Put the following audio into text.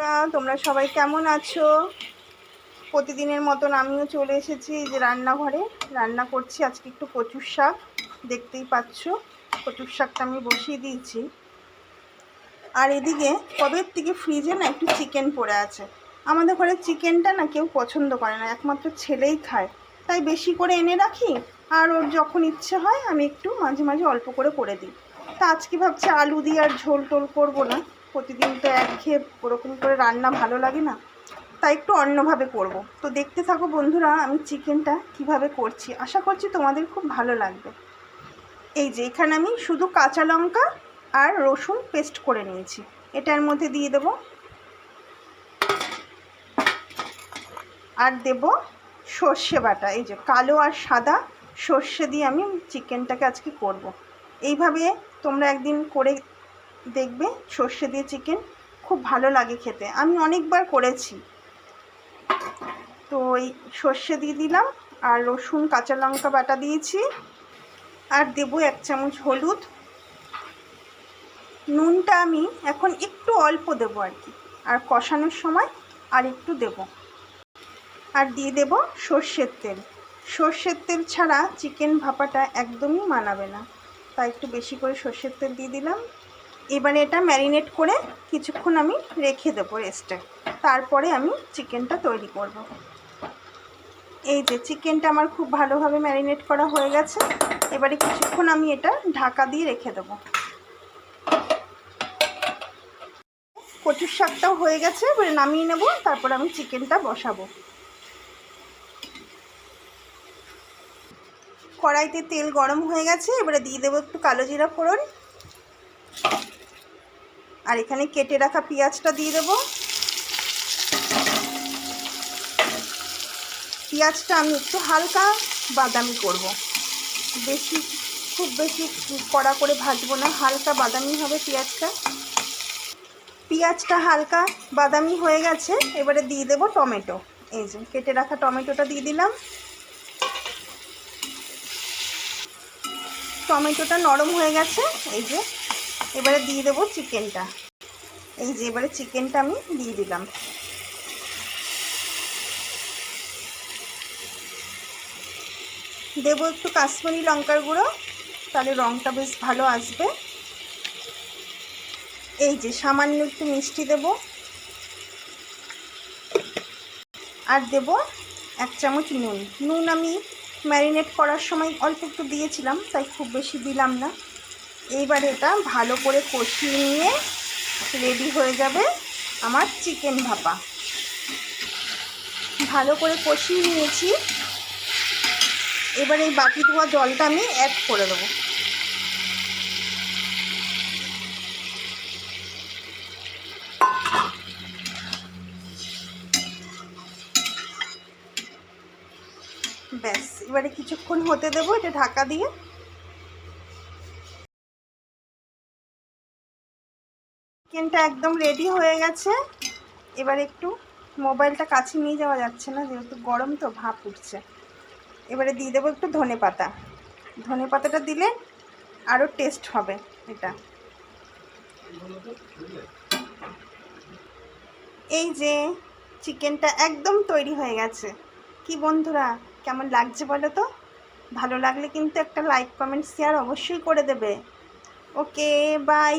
বন্ধুরা, তোমরা সবাই কেমন আছো? প্রতিদিনের মতন আমিও চলে এসেছি যে রান্নাঘরে। রান্না করছি আজকে একটু কচুর শাক দেখতেই পাচ্ছ। কচুর শাকটা আমি বসিয়ে দিয়েছি। আর এদিকে কবের থেকে ফ্রিজে না একটু চিকেন পড়ে আছে। আমাদের ঘরে চিকেনটা না কেউ পছন্দ করে না একমাত্র ছেলেই খায়। তাই বেশি করে এনে রাখি আর ওর যখন ইচ্ছে হয় আমি একটু মাঝে মাঝে অল্প করে করে দিই। তা আজকে ভাবছি আলু দিয়ে আর ঝোল টোল করব না। প্রতিদিন তো একঘেয়ে ওরকম করে রান্না ভালো লাগে না। তাই একটু অন্যভাবে করব। তো দেখতে থাকো বন্ধুরা, আমি চিকেনটা কীভাবে করছি। আশা করছি তোমাদের খুব ভালো লাগবে। এই যে, এখানে আমি শুধু কাঁচা লঙ্কা আর রসুন পেস্ট করে নিয়েছি। এটার মধ্যে দিয়ে দেব। আর দেব সর্ষে বাটা। এই যে, কালো আর সাদা সর্ষে দিয়ে আমি চিকেনটাকে আজকে করব। এইভাবে তোমরা একদিন করে দেখবে সর্ষে দিয়ে চিকেন খুব ভালো লাগে খেতে। আমি অনেকবার করেছি। তো ওই সর্ষে দিয়ে দিলাম, আর রসুন, কাঁচা লঙ্কা বাটা দিয়েছি, আর দেবো এক চামচ হলুদ। নুনটা আমি এখন একটু অল্প দেবো আর কি, আর কষানোর সময় আর একটু দেব। আর দিয়ে দেব সর্ষের তেল। সর্ষের তেল ছাড়া চিকেন ভাপাটা একদমই মানাবে না। তাই একটু বেশি করে সর্ষের তেল দিয়ে দিলাম। এবারে এটা ম্যারিনেট করে কিছুক্ষণ আমি রেখে দেবো রেস্টে তারপরে আমি চিকেনটা তৈরি করব। এই যে চিকেনটা আমার খুব ভালোভাবে ম্যারিনেট করা হয়ে গেছে। এবারে কিছুক্ষণ আমি এটা ঢাকা দিয়ে রেখে দেবো। কচুর শাকটাও হয়ে গেছে, এবারে নামিয়ে নেব, তারপর আমি চিকেনটা বসাবো। কড়াইতে তেল গরম হয়ে গেছে, এবারে দিয়ে দেবো একটু কালো জিরা ফোড়ন। আর এখানে কেটে রাখা পেঁয়াজটা দিয়ে দেবো। পেঁয়াজটা আমি একটু হালকা বাদামি করব। বেশি, খুব বেশি কড়া করে ভাজবো না, হালকা বাদামি হবে পেঁয়াজটা। পেঁয়াজটা হালকা বাদামি হয়ে গেছে, এবারে দিয়ে দেবো টমেটো। এই যে, কেটে রাখা টমেটোটা দিয়ে দিলাম। টমেটোটা নরম হয়ে গেছে, এই যে। এবারে দিয়ে দেবো চিকেনটা। এই যে এবারে চিকেনটা আমি দিয়ে দিলাম। দেবো একটু কাশ্মীরি লঙ্কার গুঁড়ো, তাহলে রঙটা বেশ ভালো আসবে। এই যে সামান্য একটু মিষ্টি দেব। আর দেব এক চামচ নুন। নুন আমি ম্যারিনেট করার সময় অল্প একটু দিয়েছিলাম, তাই খুব বেশি দিলাম না। এইবার এটা ভালো করে কষিয়ে নিয়ে রেডি হয়ে যাবে আমার চিকেন ভাপা। ভালো করে কষিয়ে নিয়েছি। এবার এই বাকি ধোয়া জলটা আমি অ্যাড করে দেবো। ব্যাস, এবারে কিছুক্ষণ হতে দেবো এটা ঢাকা দিয়ে। চিকেনটা একদম রেডি হয়ে গেছে। এবার একটু মোবাইলটা কাছে নিয়ে যাওয়া যাচ্ছে না, যেহেতু গরম তো, ভাপ উঠছে। এবারে দিয়ে দেবো একটু ধনে পাতা। ধনে পাতাটা দিলে আরও টেস্ট হবে এটা। এই যে চিকেনটা একদম তৈরি হয়ে গেছে। কি বন্ধুরা, কেমন লাগছে বলো তো? ভালো লাগলে কিন্তু একটা লাইক কমেন্ট শেয়ার অবশ্যই করে দেবে। Okay bye